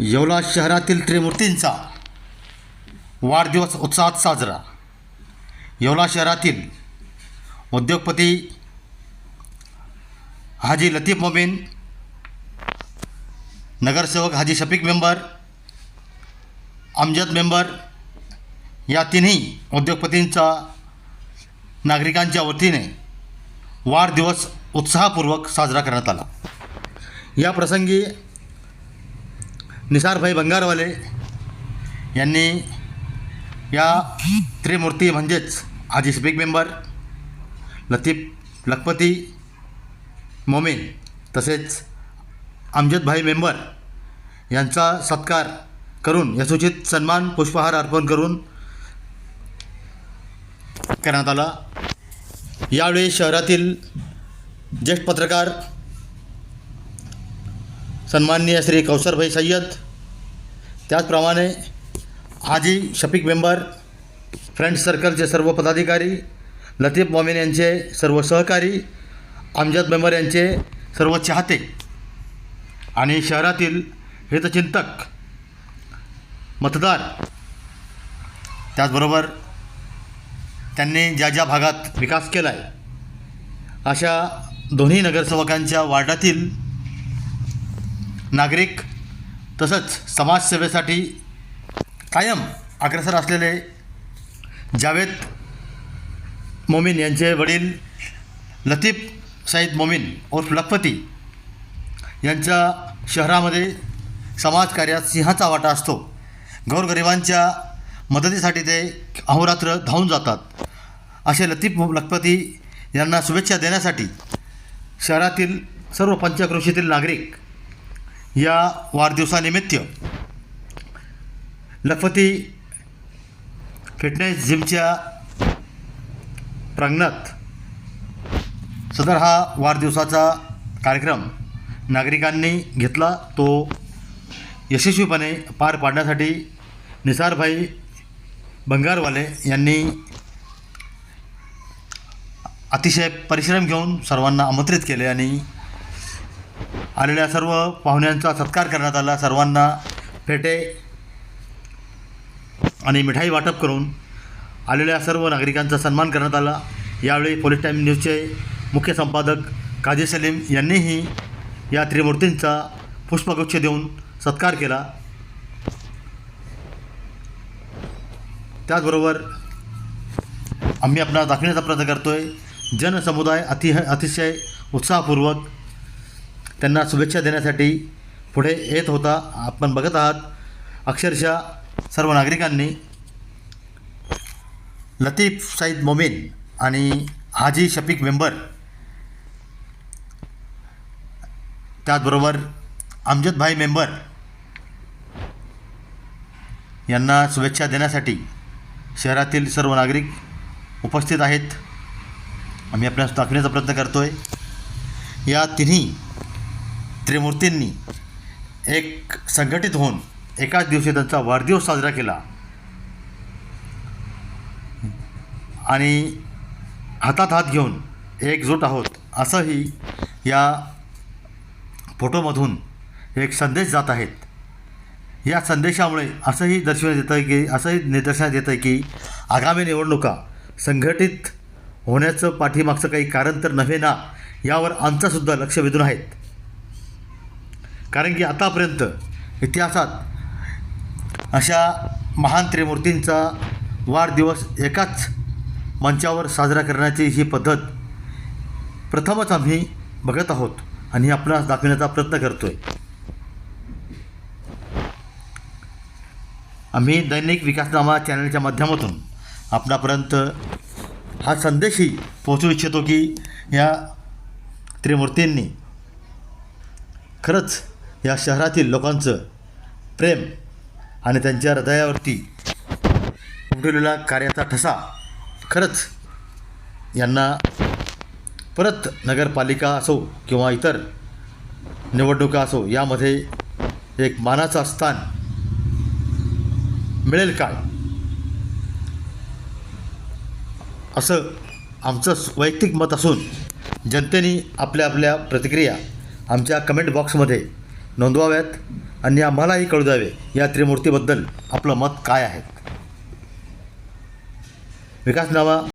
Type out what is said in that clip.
येवला शहरातील त्रिमूर्तींचा वाढदिवस उत्साहात साजरा. येवला शहरातील उद्योगपती हाजी लतीफ मोमीन नगरसेवक हाजी शफीक मेंबर अमजद मेंबर या तिन्ही उद्योगपतींचा नागरिकांच्या वतीने वाढदिवस उत्साहपूर्वक साजरा करण्यात आला. या प्रसंगी निसारभाई बंगारवाले यांनी या त्रिमूर्ती म्हणजेच आजी स्पीक मेंबर लतीफ लखपती मोमीन तसेच अमजदभाई मेंबर यांचा सत्कार करून यथोचित सन्मान पुष्पहार अर्पण करून करण्यात आला. यावेळी शहरातील ज्येष्ठ पत्रकार सन्माननीय श्री कौसरभाई सय्यद त्याचप्रमाणे आजी शफिक मेंबर फ्रेंड सर्कलचे सर्व पदाधिकारी लतीफ मोमीन यांचे सर्व सहकारी अमजद मेंबर यांचे सर्व चाहते आणि शहरातील हितचिंतक मतदार त्याचबरोबर त्यांनी ज्या ज्या भागात विकास केला आहे अशा दोन्ही नगरसेवकांच्या वार्डातील नागरिक तसंच समाजसेवेसाठी कायम अग्रेसर असलेले जावेद मोमीन यांचे वडील लतीफ सईद मोमीन उर्फ लखपती यांच्या शहरामध्ये समाजकार्यात सिंहाचा वाटा असतो. गोरगरिबांच्या मदतीसाठी ते अहोरात्र धावून जातात. असे लतीफ लखपती यांना शुभेच्छा देण्यासाठी शहरातील सर्व पंचक्रोशीतील नागरिक या वाढदिवसानिमित्त लखपती फिटनेस जिमच्या प्रांगणात सदर हा वाढदिवसाचा कार्यक्रम नागरिकांनी घेतला. तो यशस्वीपणे पार पाडण्यासाठी निसारभाई बंगारवाले यांनी अतिशय परिश्रम घेऊन सर्वांना आमंत्रित केले आणि आलेल्या सर्व पाहुण्यांचा सत्कार करण्यात आला. सर्वांना फेटे आणि मिठाई वाटप करून आलेल्या सर्व नागरिकांचा सन्मान करण्यात आला. यावेळी पोलीस टाईम न्यूजचे मुख्य संपादक काजी सलीम यांनीही या त्रिमूर्तींचा पुष्पगुच्छ देऊन सत्कार केला. त्याचबरोबर आम्ही आपणास दाखवण्याचा प्रयत्न करतो आहे जनसमुदाय अति अतिशय उत्साहपूर्वक त्यांना शुभेच्छा देण्यासाठी पुढे येत होता. आपण बघत आहात अक्षरशः सर्व नागरिकांनी लतीफ साईद मोमीन आणि हाजी शफीक मेंबर त्याचबरोबर अमजदभाई मेंबर यांना शुभेच्छा देण्यासाठी शहरातील सर्व नागरिक उपस्थित आहेत. आम्ही आपल्यास दाखवण्याचा प्रयत्न करतो आहे या तिन्ही त्रिमूर्तींनी एक संघटित होऊन एकाच दिवशी त्यांचा वाढदिवस साजरा केला. आणि हातात हात घेऊन एकजूट आहोत असंही या फोटोमधून एक संदेश जात आहेत. या संदेशामुळे असंही दर्शवण्यात येतं आहे की असंही निदर्शनात येतं आहे की आगामी निवडणुका संघटित होण्याचं पाठीमागचं काही कारण तर नव्हे ना यावर आमचंसुद्धा लक्ष वेधून आहेत. कारण की आतापर्यंत इतिहासात अशा महान त्रिमूर्तींचा वाढदिवस एकाच मंचावर साजरा करण्याची ही पद्धत प्रथमच आम्ही बघत आहोत आणि आपणास दाखवण्याचा प्रयत्न करतो आहे आम्ही दैनिक विकासनामा चॅनलच्या माध्यमातून आपणापर्यंत हा संदेशही पोहोचू इच्छितो की या त्रिमूर्तींनी खरंच या शहरातील लोकांचं प्रेम आणि त्यांच्या हृदयावरती उमटवलेला कार्याचा ठसा खरंच यांना परत नगरपालिका असो किंवा इतर निवडणुका असो यामध्ये एक मानाचं स्थान मिळेल काय? असं आमचं वैयक्तिक मत असून जनतेने आपल्या आपल्या प्रतिक्रिया आमच्या कमेंट बॉक्समध्ये नोंदवाव्यात आणि आम्हालाही कळू द्यावे या त्रिमूर्तीबद्दल आपलं मत काय आहे? विकासनामा